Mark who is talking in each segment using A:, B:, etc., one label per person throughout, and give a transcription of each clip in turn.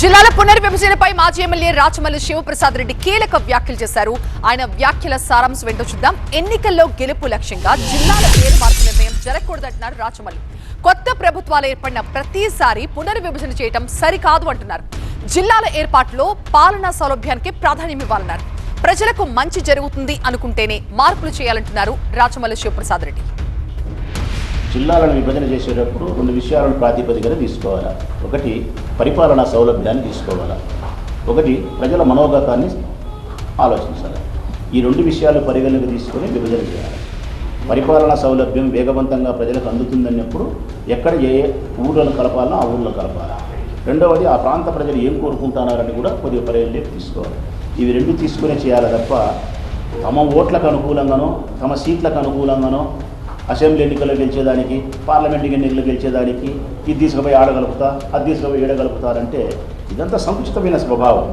A: జిల్లాల పునర్విభజనపై మాజీ ఎమ్మెల్యే రాచమల్లి శివప్రసాద్ రెడ్డి కీలక వ్యాఖ్యలు చేశారు. ఆయన వ్యాఖ్యల సారాంశం ఏంటో చూద్దాం. ఎన్నికల్లో గెలుపు లక్ష్యంగా జిల్లాల పేరు మార్పు నిర్ణయం జరగకూడదంటున్నారు రాచమల్లి. కొత్త ప్రభుత్వాలు ఏర్పడిన ప్రతిసారి పునర్విభజన చేయటం సరికాదు అంటున్నారు. జిల్లాల ఏర్పాటులో పాలనా సౌలభ్యానికి ప్రాధాన్యం ఇవ్వాలన్నారు. ప్రజలకు మంచి జరుగుతుంది అనుకుంటేనే మార్పులు చేయాలంటున్నారు రాచమల్లి శివప్రసాద్ రెడ్డి.
B: జిల్లాలను విభజన చేసేటప్పుడు రెండు విషయాలను ప్రాతిపదికన తీసుకోవాలా? ఒకటి పరిపాలనా సౌలభ్యాన్ని తీసుకోవాలా? ఒకటి ప్రజల మనోగతాన్ని ఆలోచించాలి? ఈ రెండు విషయాలు పరిగణనకు తీసుకొని విభజన చేయాలి? పరిపాలనా సౌలభ్యం వేగవంతంగా ప్రజలకు అందుతుందన్నప్పుడు ఎక్కడ ఏ ఊర్లను కలపాలో ఆ ఊర్లో కలపాలి? రెండవది ఆ ప్రాంత ప్రజలు ఏం కోరుకుంటున్నారని కూడా కొద్దిగా పరిగణలోకి తీసుకోవాలి. ఇవి రెండు తీసుకునే చేయాలి తప్ప తమ ఓట్లకు అనుకూలంగానో తమ సీట్లకు అనుకూలంగానో అసెంబ్లీ ఎన్నికలు గెలిచేదానికి పార్లమెంట్ ఎన్నికలు గెలిచేదానికి ఇది తీసుకుపోయి ఆడగలుగుతా అది తీసుకుపోయి ఏడగలుగుతారంటే ఇదంతా సంకుచితమైన స్వభావం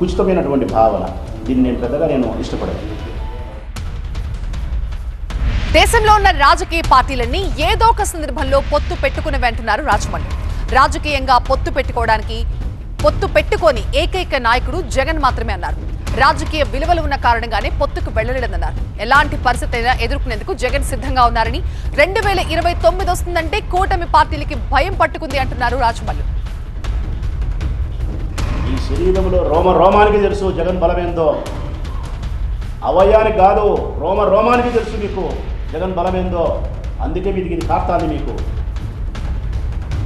B: కుచితమైనటువంటి భావన. దీన్ని నేను పెద్దగా నేను ఇష్టపడను.
A: దేశంలో ఉన్న రాజకీయ పార్టీలన్నీ ఏదో ఒక సందర్భంలో పొత్తు పెట్టుకుని వెంటున్నారు రాజమండ్రి. రాజకీయంగా పొత్తు పెట్టుకోవడానికి పొత్తు పెట్టుకొని ఏకైక నాయకుడు జగన్ మాత్రమే అన్నారు. రాజకీయ విలువలు ఉన్న కారణంగానే పొత్తుకు వెళ్ళలేదన్నారు ఎలాంటి పరిస్థితి అయినా ఎదుర్కొనేందుకు జగన్ సిద్ధంగా ఉన్నారని రెండు వేల ఇరవై తొమ్మిది వస్తుందంటే కూటమి పార్టీలకి భయం పట్టుకుంది అంటున్నారు రాజమల్లు
B: ఈ శరీరంలో రోమ రోమానికి తెలుసు జగన్ బలమేందో. అవయానికి కాదు రోమ రోమానికి తెలుసు మీకు జగన్ బలమేందో. అందుకే మీకు ఇది కాస్తాంది మీకు.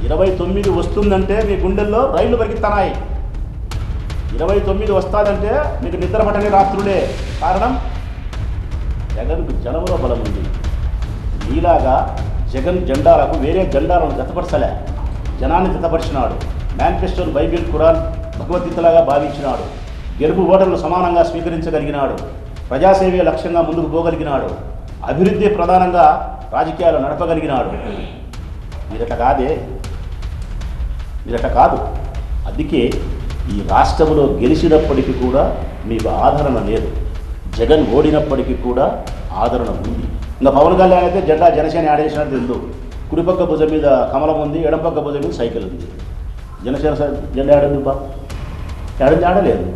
B: ఇరవై తొమ్మిది వస్తుందంటే మీ గుండెల్లో రైళ్ళు పరిగెత్తనాయి. ఇరవై తొమ్మిది వస్తాదంటే మీకు నిద్ర పట్టని రాత్రులే. కారణం? జగన్కు జనంలో బలం ఉంది మీలాగా జగన్ జెండాలకు వేరే జెండాలను జతపరచలే. జనాన్ని జతపరిచినాడు. మేనిఫెస్టోను బైబిల్ ఖురాన్ భగవద్గీతలాగా భావించినాడు. గెలుపు ఓటర్లు సమానంగా స్వీకరించగలిగినాడు. ప్రజాసేవే లక్ష్యంగా ముందుకు పోగలిగినాడు. అభివృద్ధి ప్రధానంగా రాజకీయాలు నడపగలిగినాడు. మీరట కాదే. మీరట కాదు. అందుకే ఈ రాష్ట్రంలో గెలిచినప్పటికీ కూడా మీకు ఆదరణ లేదు. జగన్ ఓడినప్పటికీ కూడా ఆదరణ ఉంది. ఇంకా పవన్ కళ్యాణ్ అయితే జెండా జనసేన ఆడేసినట్టు తెలుదు కుడిపక్క భుజం మీద కమలం ఉంది ఎడపక్క భుజం మీద సైకిల్ ఉంది. జనసేన సై- జెండా ఆడింది బా ఆడింది ఆడలేదు